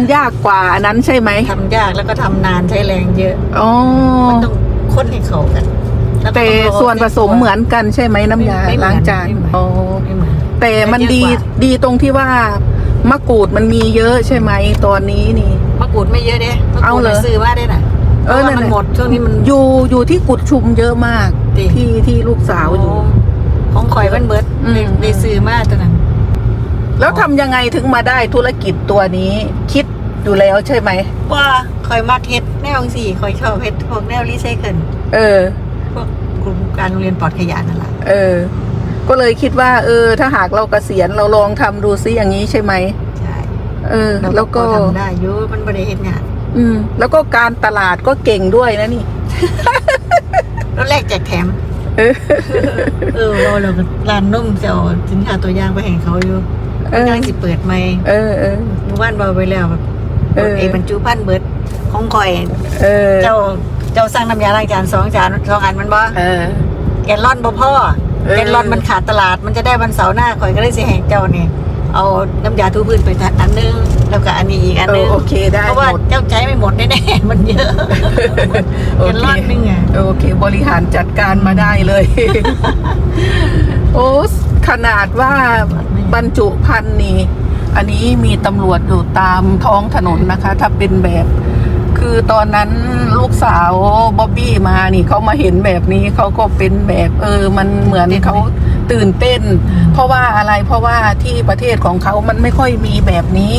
ำยากกว่าอันนั้นใช่ไหมทำยากแล้วก็ทำนานใช้แรงเยอะ อ๋อมันต้องค้นให้เข้ากันล้วก็แต่องรอส่วนผสมเหมือนกันใช่ไหมน้ำยาไม่เหมือนล้างจานไม่เหมือนอ๋อไม่เหมือน แต่มันดีเยอะกว่า ดีตรงที่ว่ามะกรูดมันมีเยอะใช่ไหมตอนนี้นี่ มะกรูดไม่เยอะเด้มะกเอารูดเหรอ น่ะซื้อมาได้น่ะเอเพอราะว่านั่นมันแหละหมดช่วงนี้มัน อยู่อยู่ที่กุดชุมเยอะมากจริง ที่ที่ลูกสาวอยู่ ของข่อยมันเบิดอืม ได้ได้ซื้อมาตอนนั้น แล้วทำยังไงถึงมาได้ธุรกิจตัวนี้ คิดอยู่แล้วใช่ไหม ว่าข่อยมาเฮ็ดแนวสี่ข่อยชอบเฮ็ดพวกแนวรีไซเคิลเออ พวกกลุ่มการโรงเรียนปลอดขยะนั่นแหละเออ ก็เลยคิดว่า เออ ถ้าหากเราเกษียณเราลองทำดูซิอย่างนี้ใช่ไหม ใช่เออเราแล้วก็พอทำได้อยู่มันบ่ได้เฮ็ดงานอืม แล้วก็การตลาดก็เก่งด้วยนะนี่ แล้วแรกแจกแถม เออ เออเราเราก็ร้านนมจะเอาสินค้าตัวอย่างไปให้เขาอยู่ เออกำลังสิเปิดใหม่เออเออมื่อวานเบาไปแล้วแบบเออเอบรรจุพันธุ์เบิดของข่อย เออเจ้าเจ้าสั่งน้ำยาล้างจานสองจานสองอันมันบ่เออ แกนลอนบ่พ่อเออ แกนลอนมันขาดตลาดมันจะได้วันเสาร์หน้าข่อยก็เลยสิให้เจ้านี่เอาน้ำยาทูพื้นไปอันนึงแล้วก็อันนี้อีกอันเอนึองโอเคได้เพราะว่ามดเจ้าใช้ไม่หมดแน่ๆมันเยอะโอแกนเคลอนนึงอะโอเค บริหารจัดการมาได้เลย โอ้ขนาดว่า บรรจุพันธุ์นี่อันนี้มีตำรวจอยู่ตามท้องถนนนะคะ ถ้าเป็นแบบ คือตอนนั้นลูกสาวบ๊อบบี้มานี่เขามาเห็นแบบนี้เขาก็เป็นแบบเออ มันเหมือนเขาตื่นเต้น เพราะว่าอะไรเพราะว่าที่ประเทศของเขามันไม่ค่อยมีแบบนี้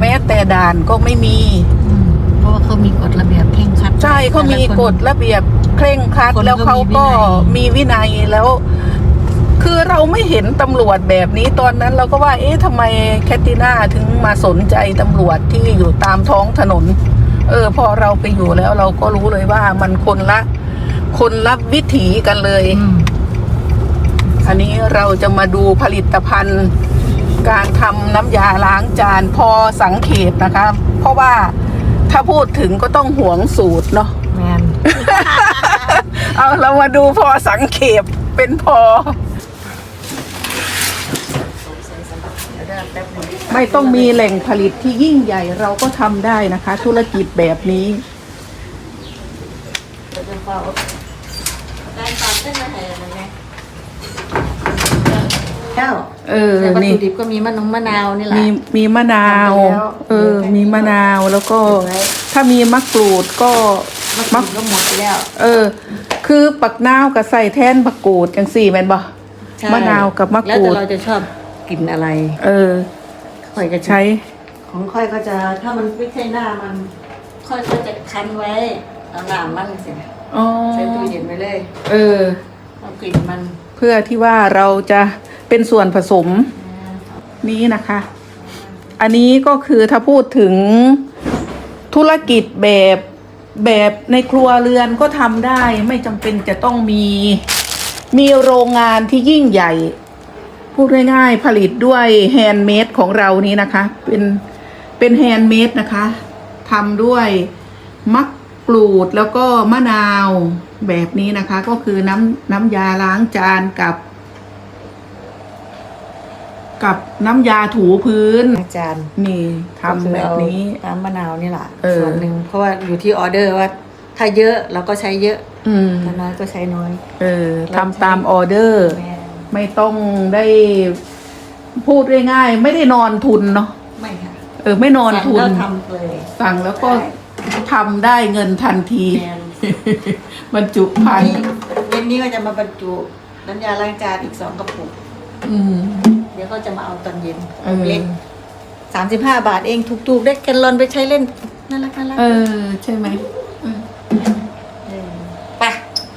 แม้แต่ด่านก็ไม่มีอืมเพราะว่าเขามีกฎระเบียบเคร่งครัด ใช่เขามีกฎระเบียบเคร่งครัดคนก็แล้วเขาก็มีมีวินัยแล้ว คือเราไม่เห็นตำรวจแบบนี้ตอนนั้นเราก็ว่า เอ๊ะทำไมแคทติน่าถึงมาสนใจตำรวจที่อยู่ตามท้องถนน เออ พอเราไปอยู่แล้วเราก็รู้เลยว่ามันคนละ คนละวิถีกันเลยอืมอันนี้เราจะมาดูผลิตภัณฑ์ การทำน้ำยาล้างจานพอสังเขตนะคะ เพราะว่าถ้าพูดถึงก็ต้องหวงสูตรเนาะแมนเอาเรามาดูพอสังเขปเป็นพอ ไม่ต้องมีแหล่งผลิตที่ยิ่งใหญ่เราก็ทำได้นะคะ ธุรกิจแบบนี้การปรับเส้นมาในไงเจ้าเออแต่วัตนี่ถุดิบก็มีมะนงมะนาวนี่แหละ มีมีมะนาว ทำไปแล้ว เออ มีมะนาวแล้วก็ ถ้ามีมะกรูดก็ มะกรูดก็หมดไปแล้ว เออ คือปักนาวกับใส่แทนมะกรูดจังสี่แม่นบ่ใช่มะนาวกับมะแล้วกรูแต่ด เราจะชอบ กลิ่นอะไร เออค่อยก็ใช้ ของค่อยก็จะถ้ามันไม่ใช่หน้ามัน ค่อยก็จะคั้นไว้เอาหนามมันเสียอ๋อใส่ตู้เย็นไว้เลยเออ เอากลิ่นมันเพื่อที่ว่าเราจะเป็นส่วนผสมนี้นะคะ อันนี้ก็คือถ้าพูดถึงธุรกิจแบบแบบในครัวเรือนก็ทำได้ ไม่จำเป็นจะต้องมี มีโรงงานที่ยิ่งใหญ่ พูดง่ายๆผลิตด้วยแฮนด์เมดของเรานี้นะคะ เป็นเป็นแฮนด์เมดนะคะทำด้วยมะกรูดแล้วก็มะนาวแบบนี้นะคะ ก็คือน้ำน้ำยาล้างจานกับ กับน้ำยาถูพื้นอาจารย์นี่ทำแบบนี้น้ำมะนาวนี่แหละเออส่วนหนึ่งเพราะว่าอยู่ที่ออเดอร์ว่าถ้าเยอะเราก็ใช้เยอะอืมถ้าน้อยก็ใช้น้อย เออทำตามออเดอร์แม่ ไม่ต้องได้พูดง่ายๆไม่ได้นอนทุนเนาะไม่ค่ะเออไม่นอนทุนสั่งแล้วทำเลยสั่งแล้วก็ทำได้เงินทันทีแมนบรรจุพันนี่เย็นนี้ก็จะมาบรรจุน้ำยาล้างจานอีกสองกระปุก อืม เดี๋ยวเขาจะมาเอาตอนเย็นเออ เล็กสามสิบห้าบาทเองถูกๆ ได้แกลลอนไปใช้เล่นน่ารักน่ารักเออ ใช่ไหมเออเออไป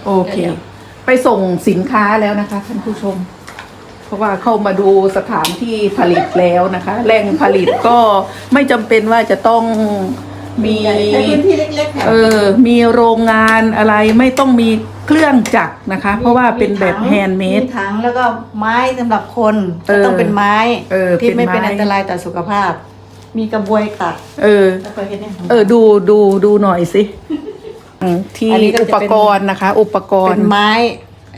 โอเค เดี๋ยว ไปส่งสินค้าแล้วนะคะท่านผู้ชม เพราะว่าเข้ามาดูสถานที่ผลิตแล้วนะคะ แหล่งผลิตก็ไม่จำเป็นว่าจะต้องมีใช้พื้นที่เล็กๆค่ะ เออ มีโรงงานอะไรไม่ต้องมีเครื่องจักรนะคะ เพราะว่าเป็นแบบแฮนด์เมด ถังแล้วก็ไม้สำหรับคนเอก็อต้องเป็นไม้เออที่ไม่เป็นไม้เป็นอันตรายต่อสุขภาพ มีกระบวยตัดเออ แล้วก็เห็นเนี่ยเออ ดูดูดูหน่อยสิอืม ที่อันนี้ก็อุจะปเป็นกรณ์นะคะ อุปกรเป็ณ์นไม้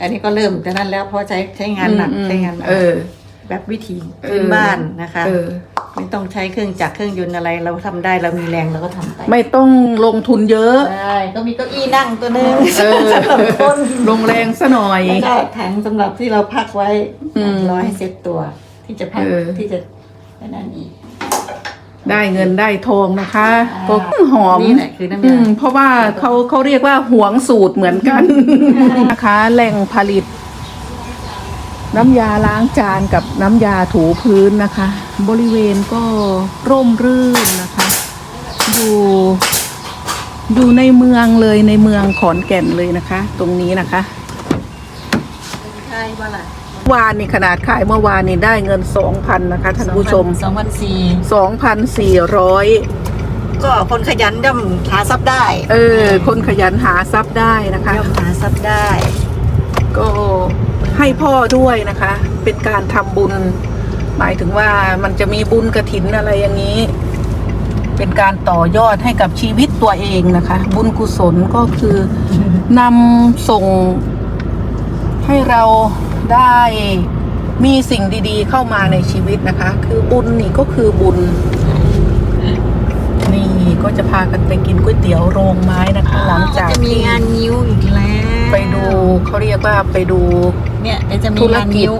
อันนี้ก็เริ่มจากนั้นแล้วเพราะใช้ใช้งานหนักอืมใช้งานหนักเออ แบบวิถีพื้นบ้านนะคะ เออ ไม่ต้องใช้เครื่องจักรเครื่องยนต์อะไรเราทำได้เรามีแรงเราก็ทำไปไม่ต้องลงทุนเยอะ ใช่ก็มีเก้าอี้นั่งตัวหนึงเออ สำหรับคนลงแรงซะหน่อย แล้วก็ถังสำหรับที่เราพักไว้อืมรอให้เซ็ตตัว ที่จะพักเออ ที่จะไปนั่นอีก ได้เงินได้ทองนะคะอ่าก็หอมนี่แหละคือน้ำยาอืมเพราะว่าเขาเขาเรียกว่าหวงสูตรเหมือนกันนะคะ แหล่งผลิต น้ำยาล้างจานกับน้ำยาถูพื้นนะคะ บริเวณก็ร่มรื่นนะคะ อยู่อยู่ในเมืองเลยในเมืองขอนแก่นเลยนะคะ ตรงนี้นะคะใช่ว่าล่ะ วานนี่ขนาดขายเมื่อวานนี่ได้เงินสองพันนะคะท่านผู้ชมสองพันสี่สองพันสี่ร้อยก็คนขยันย่อมหาทรัพย์ได้ เออ คนขยันหาทรัพย์ได้นะคะย่อมหาทรัพย์ได้ ก็ให้พ่อด้วยนะคะ เป็นการทำบุญ หมายถึงว่ามันจะมีบุญกระถินอะไรอย่างนี้ เป็นการต่อยอดให้กับชีวิตตัวเองนะคะ บุญกุศลก็คือนำส่งให้เรา ได้มีสิ่งดีๆ เข้ามาในชีวิตนะคะ คือบุญนี่ก็คือบุญ นี่ก็จะพากันไปกินก๋วยเตี๋ยวโรงไม้นะคะ หลังจากจะมีที่งานนิ้วอีกแล้วไปดูเขาเรียกว่าไปดู เนี่ยเดี๋ยวจะมีธุรงานกิจ นิ้ว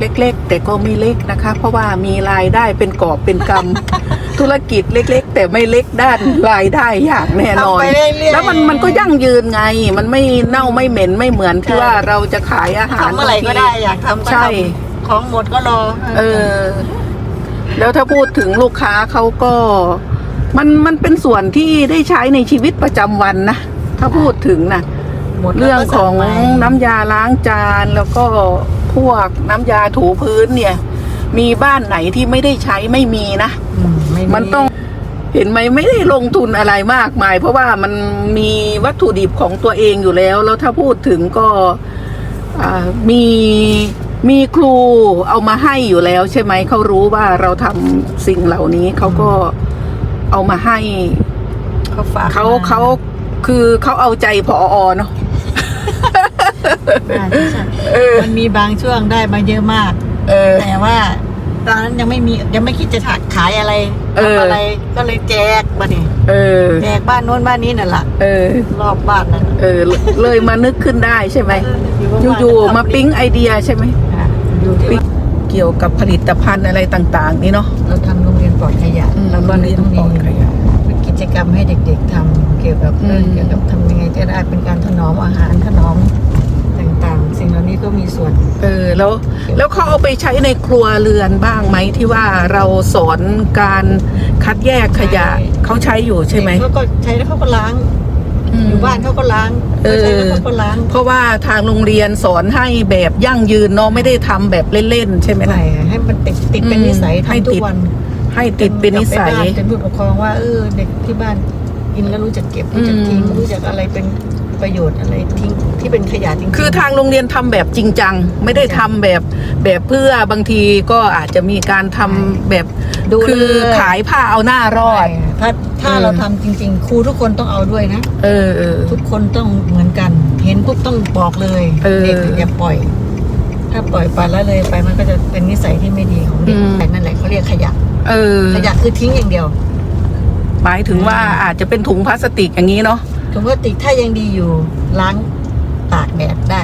เล็ก ๆ แต่ก็ไม่เล็กนะคะ เพราะว่ามีรายได้เป็นกอบเป็นกำ ธุรกิจเล็กๆ แต่ไม่เล็กด้านรายได้อย่างแน่นอนทำไปเรื่อยๆ แล้วมันมันก็ยั่งยืนไง มันไม่เน่าไม่เหม็นไม่เหมือนที่ใช่ว่าเราจะขายอาหารทำเมื่อไหร่ก็ได้อยากทำก็ใช่ทำของหมดก็รอ เออ แล้วถ้าพูดถึงลูกค้าเขาก็ มันมันเป็นส่วนที่ได้ใช้ในชีวิตประจำวันนะ ถ้าพูดถึงนะ หมดแล้วเรื่องก็ขสั่องไปน้ำยาล้างจานแล้วก็พวกน้ำยาถูพื้นเนี่ย มีบ้านไหนที่ไม่ได้ใช้ไม่มีนะอืมไมันต้อง เห็นไหมไม่ได้ลงทุนอะไรมากมาย เพราะว่ามันมีวัตถุดิบของตัวเองอยู่แล้ว แล้วถ้าพูดถึงก็อ่ามีมีครูเอามาให้อยู่แล้ว ใช่ไหมเขารู้ว่าเราทำสิ่งเหล่านี้เขาก็เอามาให้เขาฝากเขามเขาคือเขาเอาใจพออเนาะอ่าใช่เออมันมีบางช่วงได้มาเยอะมากเออแต่ว่า ตอนนั้นยังไม่มียังไม่คิดจะขายอะไรเออ ทำอะไรก็เลยแจกมาดิเออ แจกบ้านโน้นบ้านนี้นั่นแหละเออ รอบบ้านนั่นน่ะ เออ เลยมานึกขึ้นได้ใช่ไหมเอยู่ๆ มาปิ๊งไอเดียใช่ไหมอะอยู่ที่ปิ๊งเกี่ยวกับผลิตภัณฑ์อะไรต่าง ๆ นี่เนาะ เราทำโรงเรียนปลอดขยะแล้วก็เลยต้องมีปลอดขยะกิจกรรมให้เด็กๆทำเกี่ยวกับเอออืม เกี่ยวกับทำยังไงจะได้เป็นการถนอมอาหารถนอม ต่างๆ สิ่งเหล่านี้ก็มีส่วน เออแล้วแล้วเขาเอาไปใช้ในครัวเรือนบ้างไหมที่ว่าเราสอนการคัดแยกขยะใช่ เขาใช้อยู่ใช่ไหมเด็กเขาก็ใช้แล้วเขาก็ล้างมอยู่บ้านเขาก็ล้างเออ ใช้แล้วเขาก็ล้างเพราะว่าทางโรงเรียนสอนให้แบบยั่งยืนเนาะไม่ได้ทำแบบเล่นๆใช่ไหมล่ะ ใช่ให้มันติดติดเป็นอืมนิสัยให้ทำทุติกด วันให้ติดเป็นนิสัยกลับไปบ้านเป็นผู้ปกครองว่าเออเด็กที่บ้านกินแล้วรู้จักเก็บรู้จักทิ้งอืม รู้จักอะไรเป็น ประโยชน์อะไรทิ้งที่เป็นขยะจริงๆคือทางโรงเรียนทำแบบจริงจัง ไม่ได้ทำแบบแบบเพื่อบางทีก็อาจจะมีการทำแบบดูคือเลยขายผ้าเอาหน้ารอดใช่ถ้าถ้าเออเราทำจริง ๆ ครูทุกคนต้องเอาด้วยนะเออเออทุกคนต้องเหมือนกัน เห็นปุ๊บต้องบอกเลยเออเด็กอย่าปล่อย ถ้าปล่อยไปแล้วเลยไปมันก็จะเป็นนิสัยที่ไม่ดีของเด็กอืมแต่นั่นแหละเขาเรียกขยะเออขยะคือทิ้งอย่างเดียว หมายถึงว่าอาจจะเป็นถุงพลาสติกอย่างนี้เนาะ ถุงพลาสติกถ้ายังดีอยู่ล้างตากแดดได้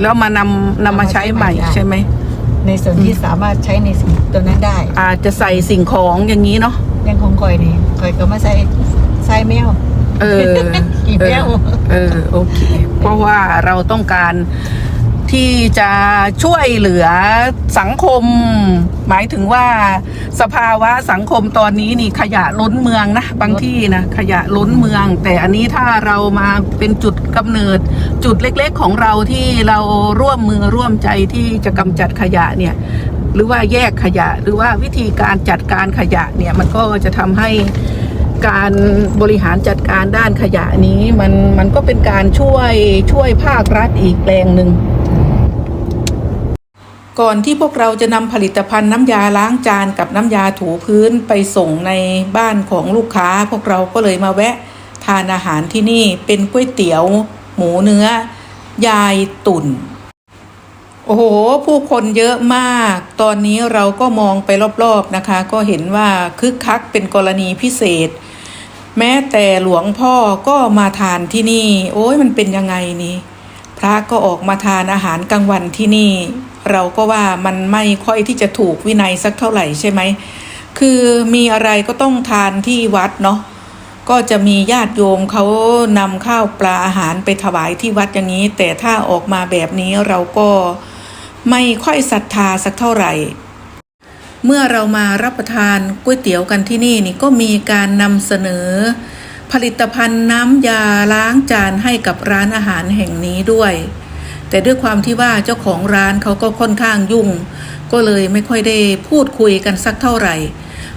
แล้วมานำนำมาใช้ใหม่เอามาใช้ใหม่ได้ใช่ไหม ในส่วนที่สามารถใช้ในสิ่งตัวนั้นได้ อาจจะใส่สิ่งของอย่างนี้เนาะอยังของคอยนี่คอยก็มาใส่ใส่แมว เออ กี่เอแก้อวเออโอเค เพราะว่าเราต้องการ ที่จะช่วยเหลือสังคม หมายถึงว่าสภาวะสังคมตอนนี้นี่ขยะล้นเมืองนะบางที่นะขยะล้นเมือง แต่อันนี้ถ้าเรามาเป็นจุดกำเนิดจุดเล็กๆของเราที่เราร่วมมือร่วมใจที่จะกำจัดขยะเนี่ยหรือว่าแยกขยะ หรือว่าวิธีการจัดการขยะเนี่ยมันก็จะทำให้การบริหารจัดการด้านขยะนี้มันมันก็เป็นการช่วยช่วยภาครัฐอีกแรงหนึ่ง ก่อนที่พวกเราจะนำผลิตภัณฑ์น้ำยาล้างจานกับน้ำยาถูพื้นไปส่งในบ้านของลูกค้า พวกเราก็เลยมาแวะทานอาหารที่นี่เป็นก๋วยเตี๋ยว หมูเนื้อ ยายตุ่น โอ้โห ผู้คนเยอะมาก ตอนนี้เราก็มองไปรอบๆนะคะ ก็เห็นว่าคึกคักเป็นกรณีพิเศษ แม้แต่หลวงพ่อก็มาทานที่นี่ โอ้ยมันเป็นยังไงนี่ พระก็ออกมาทานอาหารกลางวันที่นี่ เราก็ว่ามันไม่ค่อยที่จะถูกวินัยสักเท่าไหร่ใช่ไหม คือมีอะไรก็ต้องทานที่วัดเนาะก็จะมีญาติโยมเขานำข้าวปลาอาหารไปถวายที่วัดอย่างนี้ แต่ถ้าออกมาแบบนี้เราก็ไม่ค่อยศรัทธาสักเท่าไหร่ เมื่อเรามารับประทานก๋วยเตี๋ยวกันที่นี่นี่ก็มีการนำเสนอ ผลิตภัณฑ์น้ำยาล้างจานให้กับร้านอาหารแห่งนี้ด้วย แต่ด้วยความที่ว่าเจ้าของร้านเขาก็ค่อนข้างยุ่ง ก็เลยไม่ค่อยได้พูดคุยกันสักเท่าไหร่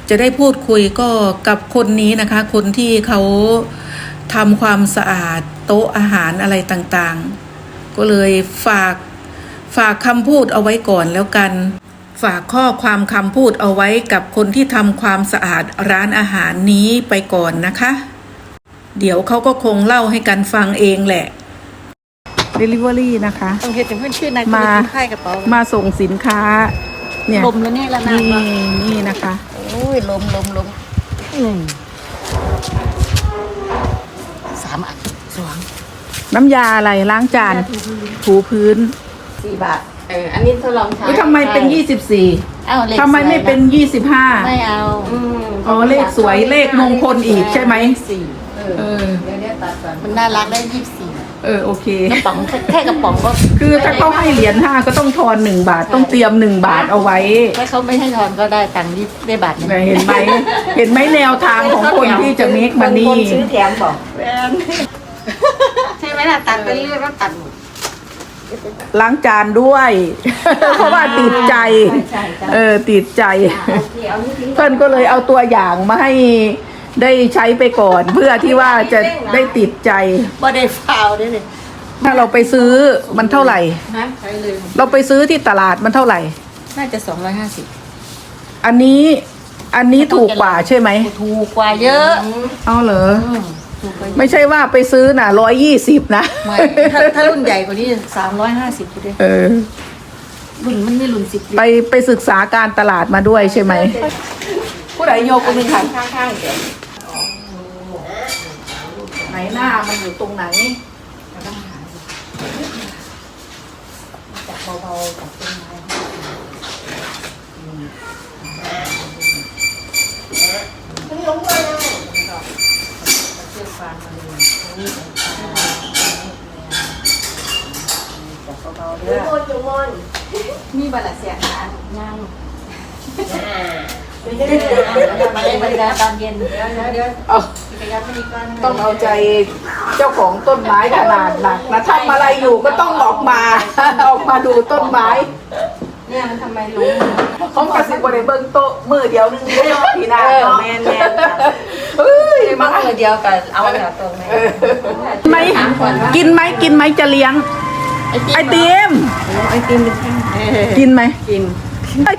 จะได้พูดคุยก็กับคนนี้นะคะ คนที่เขาทำความสะอาดโต๊ะอาหารอะไรต่างๆ ก็เลยฝากฝากคำพูดเอาไว้ก่อนแล้วกัน ฝากข้อความคำพูดเอาไว้กับคนที่ทำความสะอาดร้านอาหารนี้ไปก่อนนะคะ เดี๋ยวเขาก็คงเล่าให้กันฟังเองแหละ Delivery นะคะ ต้องเห็นถึงเพื่อนชื่อนายมาไข่กระเป๋ามาส่งสินค้า เนี่ยลมแล้วนี่ละนานี่เนาะนี่นะคะโอ้ยลมลมลมหนึ่งสามอันสองน้ำยาอะไรล้างจานถูพื้นสี่บาทเอออันนี้ทดลองใช้อุ๊ยทำไมเป็นใช่เอ้าเลข24ทำไมไม่เป็นสวย25นะไม่เอาอ๋อเลขสวยเลขมงคลอีกใช่ไหมสี่เออเออมันน่ารักได้ยี่สิบสี่ เออโอเค กระป๋องแค่แค่กระป๋องก็คือถ้าเขาให้เหรียญห้าก็ต้องทอนหนึ่งบาทต้องเตรียมหนึ่งบาทเอาไว้ถ้าเขาไม่ให้ทอนก็ได้ตังค์ยี่ได้บาทหนึงเห็นไหมเห็นไหมแนวทางของคนที่จะเมคมันนี่คนซื้อแถมบอกใช่ไหมล่ะตัดไปเรื่อยๆแล้วตัดหมดล้างจานด้วย เพราะว่าติดใจใช่ใช่เออติดใจโอเคเอานี่ทิ้งเพื่อนก็เลยเอาตัวอย่างมาให้ ได้ใช้ไปก่อน เพื่อที่ว่าจะได้ติดใจ บ่ได้ฟาวได้เลยถ้าเราไปซื้อมันเท่าไหร่ นะใช้เลยเราไปซื้อที่ตลาดมันเท่าไหร่ น่าจะสองร้อยห้าสิบอันนี้อันนี้ถูกกว่าใช่ไหมถูกกว่าเยอะเอาเหรออืมถูกกว่าเยอะไม่ใช่ว่าไปซื้อน่ะร้อยยี่สิบนะไม่ถ้าถ้ารุ่นใหญ่กว่านี้สามร้อยห้าสิบกูด้วยเออ รุ่นมันไม่รุ่นสิบไปไปศึกษาการตลาดมาด้วยใช่ไหม ผู้ใดโยกคนหนึ่งค่ะข้างๆเดี๋ยวไหนหน้ามันอยู่ตรงไหนเบาๆกับต้นไม้มีบัตรเสียงนะยัง มาเล่นบริการตอนเย็นเดี๋ยวเดี๋ยวเดี๋ยวเอาขยับไปอีกก้อนต้องเอาใจเจ้าของต้นไม้ขนาดหนักนะทำอะไรอยู่ก็ต้องออกมา ออกมาดูต้นไม้ เนี่ยมันทำไมรู้เขากระสิบบนในเบิ้งโต๊ะมือเดียวนึงไม่ยอมพีนาเออเนาะแมนแมนเฮ้ยมามาเออเดียวกันเอาแถวตรงไหนไหมกินไหมกินไหมจะเลี้ยง ไอติมไอติมเป็นแท่งกินไหมกินไอ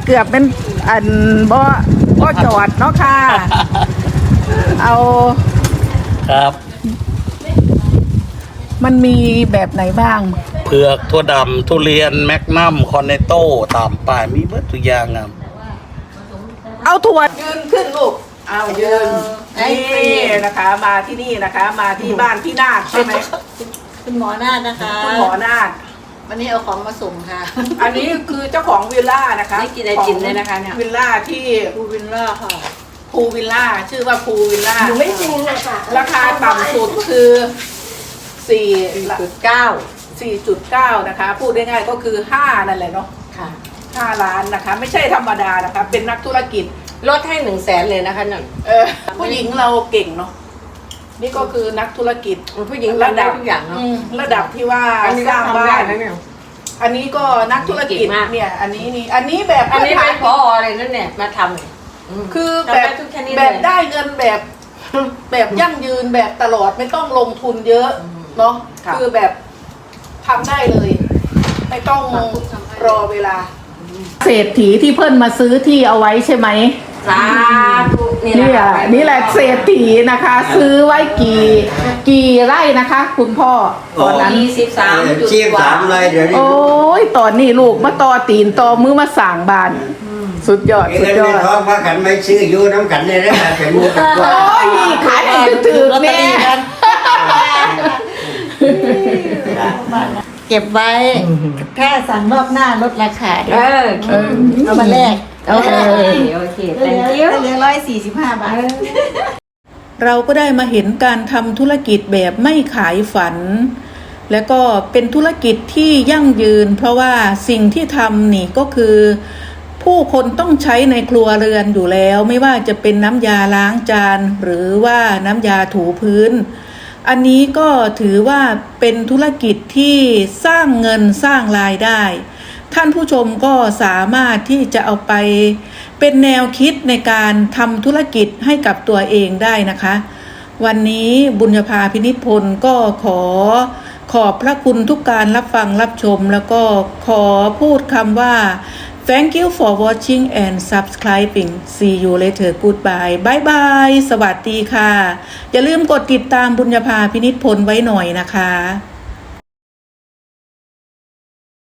เกือบเป็นอันบ่บ่จอดเนาะค่ะ เอาครับ มันมีแบบไหนบ้าง เผือกถั่วดำทุเรียน แมกนัมคอนเนโต้ตามป่ายมีเบิดทุกอย่างครับเอาถั่วยืนขึ้นลูกเอายืนไอ้นี่ตีนะคะ มาที่นี่นะคะ มาที่บ้านพี่นาคใช่ไหมคุณหมอนาฏนะคะ คุณหมอนาค วันนี้เอาของมาส่งค่ะ อันนี้คือเจ้าของวิลล่านะคะนี่กินไอติมเลยนะคะเนี่ย วิลล่าที่ภูวินล่าค่ะภูวิลล่าชื่อว่าภูวิลล่าหนูไม่จริงนะคะราคาต่ำสุดคือสี่จุดเก้าสี่จุดเก้านะคะ พูดได้ง่ายก็คือห้านั่นแหละเนาะค่ะห้าล้านนะคะ ไม่ใช่ธรรมดานะคะ เป็นนักธุรกิจลดให้หนึ่งแสนเลยนะคะนั่นเออผู้หญิงเราเก่งเนาะ นี่ก็คือนักธุรกิจผู้หญิงทำได้ทุกอย่างเนาะอืมระดับที่ว่าอันนี้สก็ร้างทำบ้าได้นแล้วเนี่ยอันนี้ก็นักธุรกิจเก่งมาก เนี่ย อันนี้นี่อันนี้แบบอันนี้เป็นพพื้อฐาอะไรนั่นเนี่ยมาทำเนี่ยมคือทำแบได้บทุกชนิดแบเลยบได้เงินแบบ แบบยั่งยืนแบบตลอดไม่ต้องลงทุนเยอะอืมเนาะครับคือแบบทำได้เลย ไม่ต้องครับทำได้รอเวลา เศรษฐีที่เพิ่นมาซื้อที่เอาไว้ใช่ไหม สาธุนี่นี่แหละอะนี่แหละเศรษฐีนะคะ ซื้อไว้กี่กี่ไร่นะคะ คุณพ่อตอนนั้น ยี่สิบสามจุดชีพกว่าสามเลยเดี๋ยวนี้โอ้ยตอนนี้ลูกมาต่อตีนต่อมือมาสั่งบาน สุดยอดเงิสุดนยอไม่ดท้องว่ากันไม่ซื้ออยู่น้ำกันเลยนะเป็นมูกันกว่าโอ้ยขายให้ถือลอตเตอแม่รี่กันเก็บไว้ ถ้าสั่งรอบหน้าลดราคาเออเอามาแลก โอเคโอเคเหลื thank อ you เหลือร้อยสี่สิบห้าบาท เราก็ได้มาเห็นการทำธุรกิจแบบไม่ขายฝัน และก็เป็นธุรกิจที่ยั่งยืน เพราะว่าสิ่งที่ทำนี่ก็คือ ผู้คนต้องใช้ในครัวเรือนอยู่แล้ว ไม่ว่าจะเป็นน้ำยาล้างจาน หรือว่าน้ำยาถูพื้น อันนี้ก็ถือว่าเป็นธุรกิจที่สร้างเงินสร้างรายได้ ท่านผู้ชมก็สามารถที่จะเอาไปเป็นแนวคิดในการทำธุรกิจให้กับตัวเองได้นะคะ วันนี้บุญญาภาพินิจพลก็ขอขอบพระคุณทุกการรับฟังรับชม แล้วก็ขอพูดคำว่า thank you for watching and subscribing see you later goodbye bye bye สวัสดีค่ะ อย่าลืมกดติดตามบุญญาภาพินิจพลไว้หน่อยนะคะ